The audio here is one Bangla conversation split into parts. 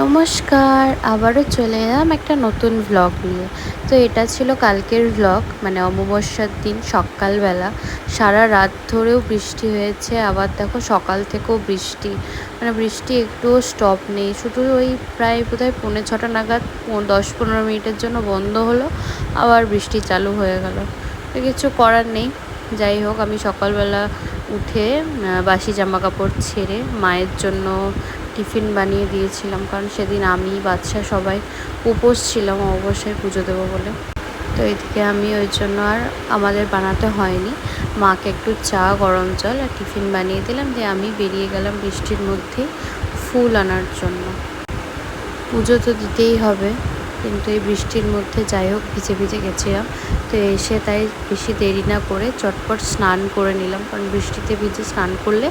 নমস্কার, আবারও চলে এলাম একটা নতুন ভ্লগ নিয়ে। তো এটা ছিল কালকের ভ্লগ মানে অমাবস্যার দিন, সকালবেলা। সারা রাত ধরেও বৃষ্টি হয়েছে, আবার দেখো সকাল থেকেও বৃষ্টি। মানে বৃষ্টি একটুও স্টপ নেই, শুধু ওই প্রায় বোধহয় পৌনে ছটা নাগাদ দশ পনেরো মিনিটের জন্য বন্ধ হলো, আবার বৃষ্টি চালু হয়ে গেল। তো কিছু করার নেই। যাই হোক, আমি সকালবেলা উঠে বাসি জামা কাপড় ছেড়ে মায়ের জন্য টিফিন বানিয়ে দিয়েছিলাম, কারণ সেদিন আমি বাচ্চা সবাই উপোস ছিলাম অবশ্যই পুজো দেবো বলে। তো এদিকে আমি ওই জন্য আর আমাদের বানাতে হয়নি। মাকে একটু চা, গরম জল আর টিফিন বানিয়ে দিলাম, দিয়ে আমি বেরিয়ে গেলাম বৃষ্টির মধ্যে ফুল আনার জন্য। পুজো তো দিতেই হবে। কিন্তু এই বৃষ্টির মধ্যে যাই হোক ভিজে ভিজে গেছিলাম। তো এসে তাই বেশি দেরি না করে চটপট স্নান করে নিলাম। কারণ বৃষ্টিতে ভিজে স্নান করলে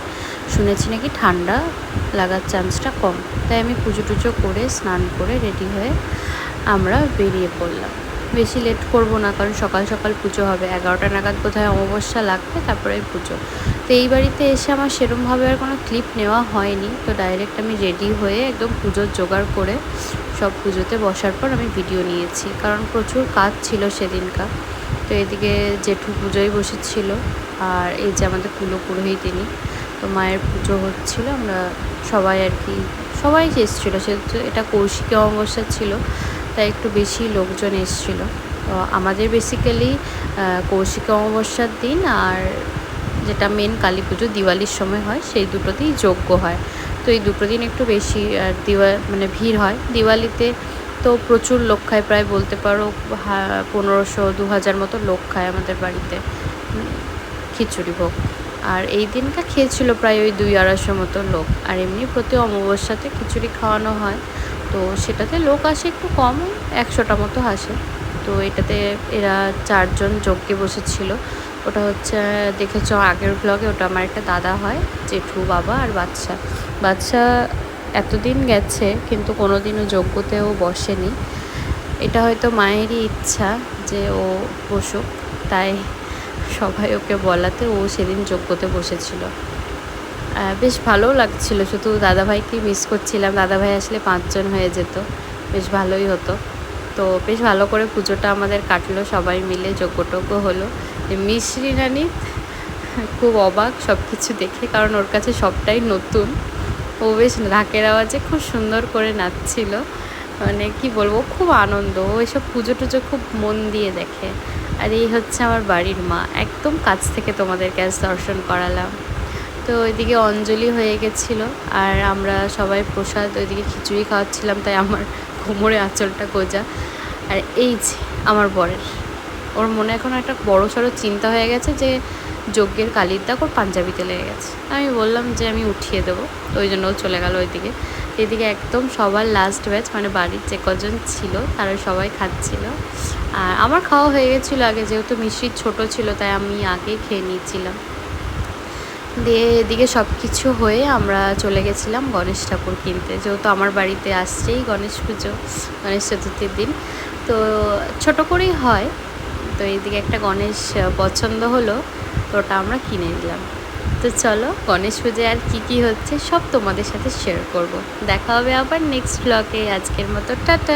শুনেছি নাকি ঠান্ডা লাগার চান্সটা কম। তাই আমি পুজো টুজো করে স্নান করে রেডি হয়ে আমরা বেরিয়ে পড়লাম। বেশি লেট করব না, কারণ সকাল সকাল পুজো হবে। এগারোটা নাগাদ কোথায় অমাবস্যা লাগবে, তারপরে পুজো। তো এই বাড়িতে এসে আমার সেরমভাবে আর কোনো ক্লিপ নেওয়া হয়নি। তো ডাইরেক্ট আমি রেডি হয়ে একদম পুজোর জোগাড় করে সব পুজোতে বসার পর আমি ভিডিও নিয়েছি। কারণ প্রচুর কাজ ছিল সেদিনকার। তো এদিকে জেঠু পুজোয় বসেছিল আর এই যে আমাদের কুলো পুরোহিত তিনি তো মায়ের পুজো হচ্ছিল। আমরা সবাই আর কি, সবাই যে এসেছিল, সেহেতু এটা কৌশিকী অমাবস্যা ছিল, তাই একটু বেশি লোকজন এসেছিল। তো আমাদের বেসিক্যালি কৌশিকী অমাবস্যার দিন আর যেটা মেন কালী পুজো দিওয়ালির সময় হয়, সেই দুটোতেই যোগ্য হয়। তো এই দুটো দিন একটু বেশি, আর দিওয়া মানে ভিড় হয়। দিওয়ালিতে তো প্রচুর লোক খায়, প্রায় বলতে পারো পনেরোশো দু হাজার মতো লোক খায় আমাদের বাড়িতে খিচুড়ি ভোগ। আর এই দিনটা খেয়েছিল প্রায় ওই দুই আড়াইশো মতো লোক। আর এমনি প্রতি অমাবস্যাতে খিচুড়ি খাওয়ানো হয়। তো সেটাতে লোক আসে একটু কম, একশোটা মতো আসে। তো এটাতে এরা চারজন যজ্ঞে বসেছিল। ওটা হচ্ছে, দেখেছ আগের ব্লগে ওটা আমার একটা দাদা হয়, জেঠু বাবা আর বাচ্চা। বাচ্চা এতদিন গেছে, কিন্তু কোনো দিনও যজ্ঞতেও বসেনি। এটা হয়তো মায়েরই ইচ্ছা যে ও বসুক, তাই সবাই ওকে বলাতে ও সেদিন যোগ্যতে বসেছিল। বেশ ভালোও লাগছিল, শুধু দাদাভাইকেই মিস করছিলাম, দাদাভাই আসলে পাঁচজন হয়ে যেত, বেশ ভালোই হতো। তো বেশ ভালো করে পুজোটা আমাদের কাটলো, সবাই মিলে যজ্ঞটজ্ঞ হলো। মিশ্রি রানী খুব অবাক সব কিছু দেখে, কারণ ওর কাছে সবটাই নতুন। ও বেশ ঢাকের আওয়াজে খুব সুন্দর করে নাচছিল। মানে কি বলব খুব আনন্দ, ও এসব পুজো টুজো খুব মন দিয়ে দেখে। আর এই হচ্ছে আমার বাড়ির মা, একদম কাছ থেকে তোমাদের কাছে দর্শন করালাম। তো ওইদিকে অঞ্জলি হয়ে গেছিল, আর আমরা সবাই প্রসাদ, ওইদিকে খিচুড়ি খাওয়াচ্ছিলাম, তাই আমার কোমরে আঁচলটা গোজা। আর এই যে, আমার বরের। ওর মনে এখন একটা বড়ো সড়ো চিন্তা হয়ে গেছে যে, যজ্ঞের কালির দাগ ওর পাঞ্জাবিতে লেগে গেছে। আমি বললাম যে, আমি উঠিয়ে দেবো। ওই জন্য ও চলে গেল ওইদিকে। এদিকে একদম সবার লাস্ট ব্যাচ মানে বাড়ির যে কজন ছিল, তারা সবাই খাচ্ছিল। আর আমার খাওয়া হয়ে গেছিল আগে, যেহেতু মিষ্টির ছোট ছিল, তাই আমি আগেই খেয়ে নিয়েছিলাম। দিয়ে এদিকে সব কিছু হয়ে আমরা চলে গেছিলাম গণেশ ঠাকুর কিনতে। যেহেতু আমার বাড়িতে আসছেই গণেশ পুজো, গণেশ চতুর্থীর দিন। তো ছোট করেই হয়। তো এইদিকে একটা গণেশ পছন্দ হলো, তো ওটা আমরা কিনে নিলাম। তো চলো, গণেশ পুজোয় আর কী কী হচ্ছে সব তোমাদের সাথে শেয়ার করব। দেখা হবে আবার নেক্সট ব্লগে আজকের মতো, টাটা!